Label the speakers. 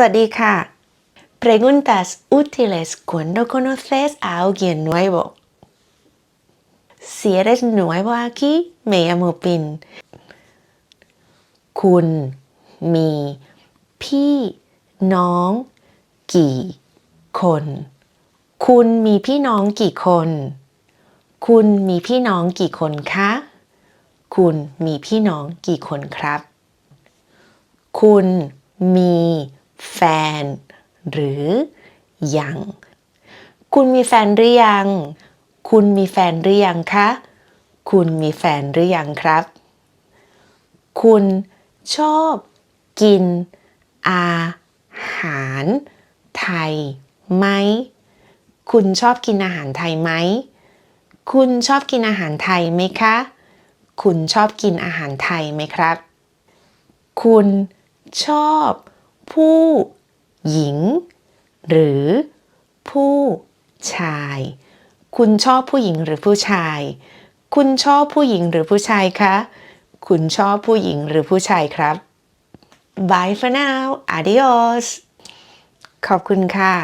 Speaker 1: สวัสดีค่ะ Preguntas útiles cuando conoces a alguien nuevo Si eres nuevo aquí me llamo Pin คุณมี พี่น้อง กี่ คน คุณมีพี่น้องกี่คน คุณมีพี่น้องกี่คนคะ คุณมีพี่น้องกี่คนครับ คุณมี แฟน หรือยัง คุณมีแฟนหรือยัง คุณมีแฟนหรือยังคะ คุณมีแฟนหรือยังครับ คุณชอบกินอาหารไทยไหม คุณชอบกินอาหารไทยไหม คุณชอบกินอาหารไทยไหมคะ คุณชอบกินอาหารไทยไหมครับ คุณชอบ ผู้ หญิง หรือ ผู้ชาย คุณชอบผู้หญิงหรือผู้ชาย คุณชอบผู้หญิงหรือผู้ชายคะ คุณชอบผู้หญิงหรือผู้ชายครับ Bye for now. Adios. ขอบคุณค่ะ